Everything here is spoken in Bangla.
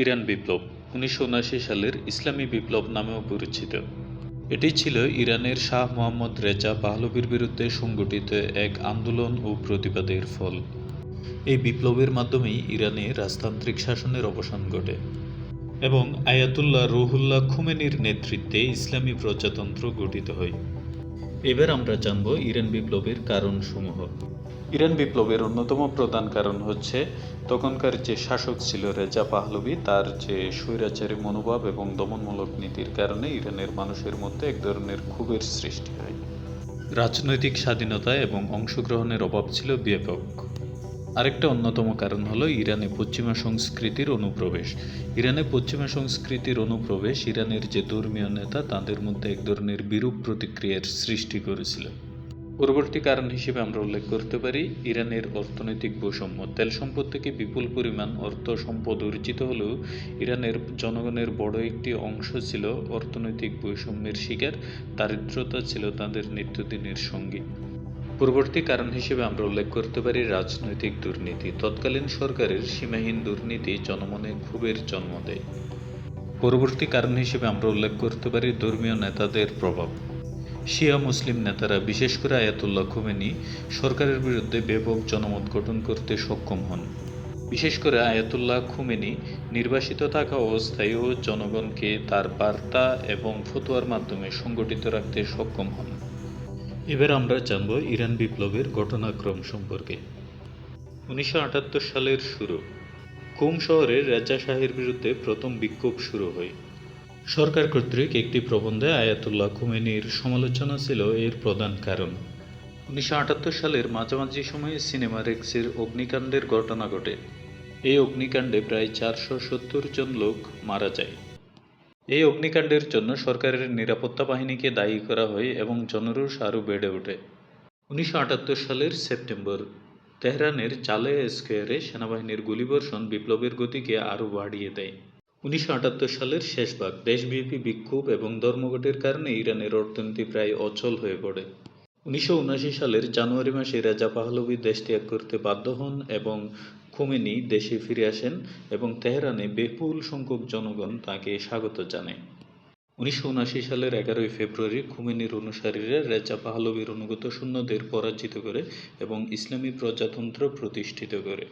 ইরান বিপ্লব উনিশশো উনআশি সালের ইসলামী বিপ্লব নামেও পরিচিত। এটি ছিল ইরানের শাহ মোহাম্মদ রেজা পাহলবির বিরুদ্ধে সংগঠিত এক আন্দোলন ও প্রতিবাদের ফল। এই বিপ্লবের মাধ্যমেই ইরানে রাজতান্ত্রিক শাসনের অবসান ঘটে এবং আয়াতুল্লাহ রুহুল্লাহ খুমেনির নেতৃত্বে ইসলামী প্রজাতন্ত্র গঠিত হয়। এবার আমরা জানব ইরান বিপ্লবের কারণসমূহ। ইরান বিপ্লবের অন্যতম প্রধান কারণ হচ্ছে তখনকার যে শাসক ছিল রেজা পাহলবি তার যে স্বৈরাচারী মনোভাব এবং দমনমূলক নীতির কারণে ইরানের মানুষের মধ্যে এক ধরনের ক্ষোভের সৃষ্টি হয়। রাজনৈতিক স্বাধীনতা এবং অংশগ্রহণের অভাব ছিল ব্যাপক। আরেকটা অন্যতম কারণ হলো ইরানে পশ্চিমা সংস্কৃতির অনুপ্রবেশ। ইরানে পশ্চিমা সংস্কৃতির অনুপ্রবেশ ইরানের যে ধর্মীয় নেতা, তাদের মধ্যে এক ধরনের বিরূপ প্রতিক্রিয়ার সৃষ্টি করেছিল। পরবর্তী কারণ হিসেবে আমরা উল্লেখ করতে পারি, ইরানের অর্থনৈতিক বৈষম্য। তেল সম্পদ থেকে বিপুল পরিমাণ অর্থ সম্পদ অর্জিত হলেও ইরানের জনগণের বড় একটি অংশ ছিল অর্থনৈতিক বৈষম্যের শিকার, দারিদ্রতা ছিল তাদের নিত্যদিনের সঙ্গী। পরবর্তী কারণ হিসেবে আমরা উল্লেখ করতে পারি রাজনৈতিক দুর্নীতি। তৎকালীন সরকারের সীমাহীন দুর্নীতি জনমনে ক্ষোভের জন্ম দেয়। পরবর্তী কারণ হিসেবে আমরা উল্লেখ করতে পারি ধর্মীয় নেতাদের প্রভাব। শিয়া মুসলিম নেতারা, বিশেষ করে আয়াতুল্লাহ খুমেনি, সরকারের বিরুদ্ধে ব্যাপক জনমত গঠন করতে সক্ষম হন। বিশেষ করে আয়াতুল্লাহ খুমেনি নির্বাসিত থাকা অবস্থায় ও জনগণকে তার বার্তা এবং ফতোয়ার মাধ্যমে সংগঠিত রাখতে সক্ষম হন। এবার আমরা জানব ইরান বিপ্লবের ঘটনাক্রম সম্পর্কে। উনিশশো আটাত্তর সালের শুরু। কুম শহরে রেজা শাহের বিরুদ্ধে প্রথম বিক্ষোভ শুরু হয়। সরকার কর্তৃক একটি প্রবন্ধে আয়াতুল্লাহ খুমেনির সমালোচনা ছিল এর প্রধান কারণ। উনিশশো আটাত্তর সালের মাঝামাঝি সময়ে সিনেমা রেক্সের অগ্নিকাণ্ডের ঘটনা ঘটে। এই অগ্নিকাণ্ডে প্রায় চারশো সত্তর জন লোক মারা যায়। এই অগ্নিকাণ্ডের জন্য সরকারের নিরাপত্তা বাহিনীকে দায়ী করা হয় এবং জনরোষ আরও বেড়ে ওঠে। উনিশশো আটাত্তর সালের সেপ্টেম্বর, তেহরানের চালে স্কোয়ারে সেনাবাহিনীর গুলিবর্ষণ বিপ্লবের গতিকে আরও বাড়িয়ে দেয়। উনিশশো আটাত্তর সালের শেষ ভাগ, দেশব্যাপী বিক্ষোভ এবং ধর্মঘটের কারণে ইরানের অর্থনীতি প্রায় অচল হয়ে পড়ে। উনিশশো সালের জানুয়ারি মাসে রেজা পাহলভি দেশ ত্যাগ করতে বাধ্য হন এবং খুমেনি দেশে ফিরে আসেন এবং তেহরানে বিপুল সংখ্যক জনগণ তাকে স্বাগত জানায়। উনিশশো সালের এগারোই ফেব্রুয়ারি খুমেনির অনুসারীরা রেজা পাহলবির অনুগত সৈন্যদের পরাজিত করে এবং ইসলামী প্রজাতন্ত্র প্রতিষ্ঠিত করে।